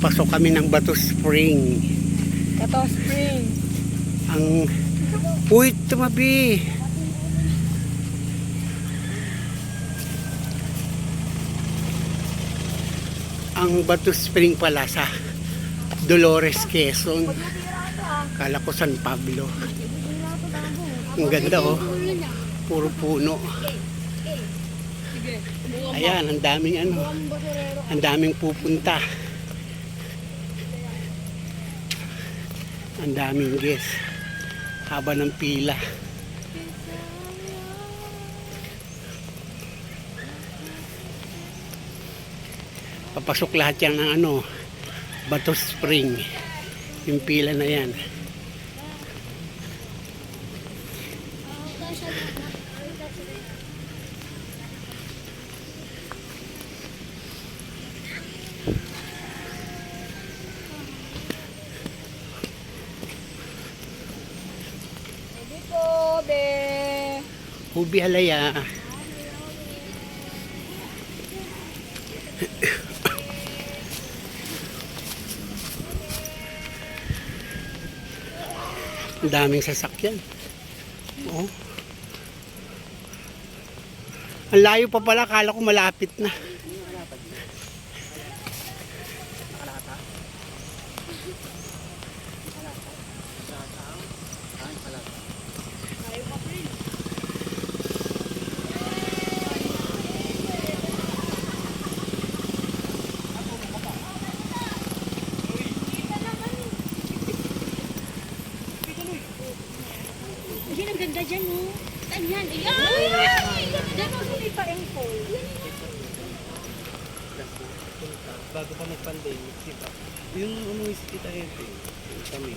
Papasok kami ng Bato Spring. Kato Spring. Ang... Uy, tumabi! Ang Bato Spring pala sa Dolores, Quezon. Kala ko San Pablo. Ang ganda oh. Puro puno. Ayan, ang daming ano. Ang daming pupunta. Ang daming guest. Haba ng pila. Papasok lahat yan ng ano, Bato Spring. Yung pila na yan. Dito, be. Ubi halaya. Daming sasakyan. Oo. Ang layo pa pala, kala ko malapit na. Ganda dyan, oh. Saan yan? Ay! Diyan ako may pa-empol. bago pa mag-pandemic, di ba? Yung umuwi si Tita Hete, yung kami.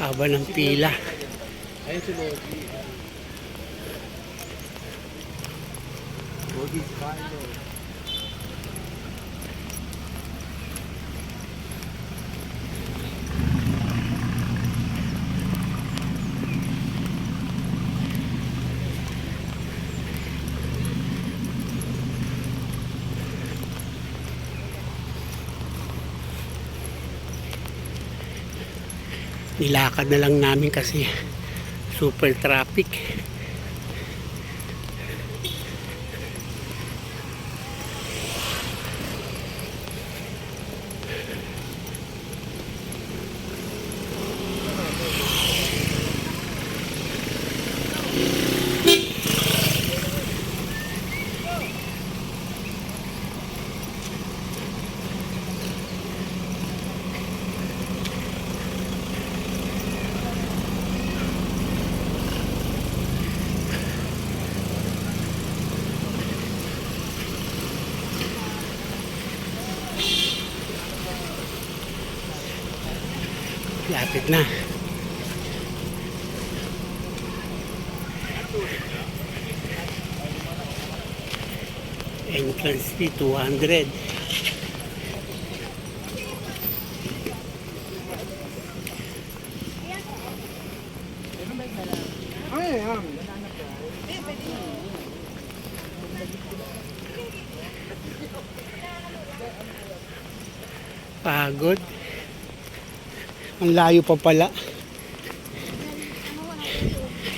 Haba ng pila. Nilakad na lang namin kasi super traffic. Lapit na. Entrance fee 200. Pagod. Ang layo pa pala.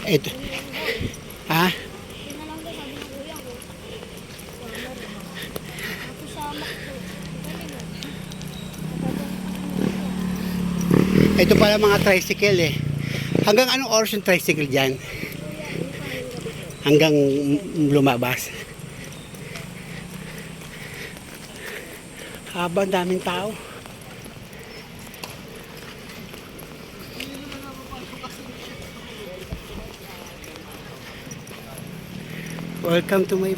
Ito. Ha? Ito pala mga tricycle eh. Hanggang anong oras yung tricycle dyan? Hanggang lumabas. Haba, ang daming tao. Welcome to my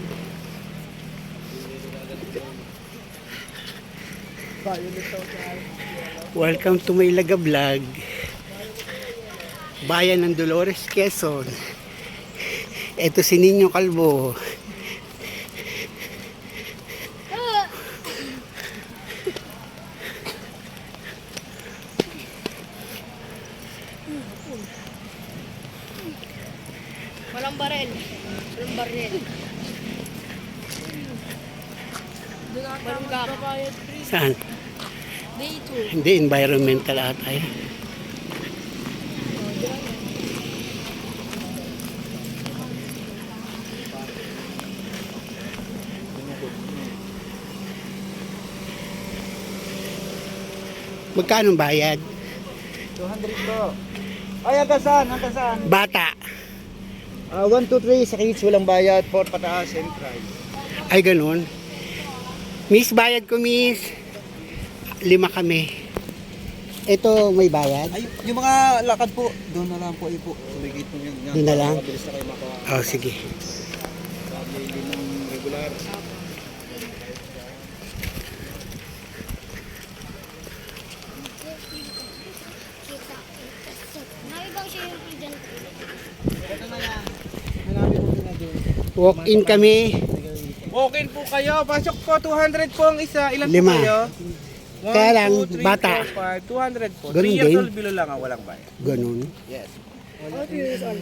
Welcome to my Ilaga Vlog. Bayan ng Dolores, Quezon. Ito si Ninyo Kalbo. Walang barel magbabayad, Chris. Saan? 2. Hindi, environmental ata yan. Magkano bayad? 200 po. Ay, hanggang saan? Hanggang saan? Bata. Ah, 1, 2, 3 sa kids walang bayad, 4 pataas and price. Ay, ganun. Miss, bayad ko, miss. Lima kami. Ito, may bayad? Ay, yung mga lakad po, doon na lang po ay po. Sumigit yun. Doon na lang? Mabilis na kayo maka Oh, sige. Sabi ng regular. Nakibang siya yung dyan. Ito na yan. Hanapin mo na doon. Walk-in kami. Walk-in po kayo. Pasok po. 200 po ang isa. Ilan Lima. po kayo? One, Kaya lang, two, three, bata. four, five. 200 po. Ganun 3 years din? old below lang ang walang bayad. Ganun. Yes. What years old?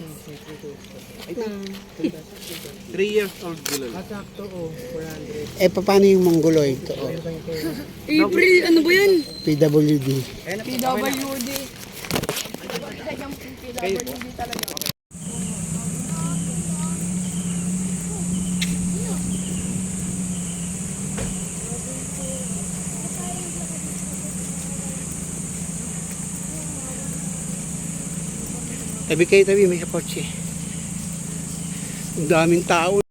3 years old below lang. Sakto 400. Eh, paano yung mongoloid? Oh, April, ano ba yan? PWD. PWD. Tabi kayo tabi, may kotse. Ang daming tao.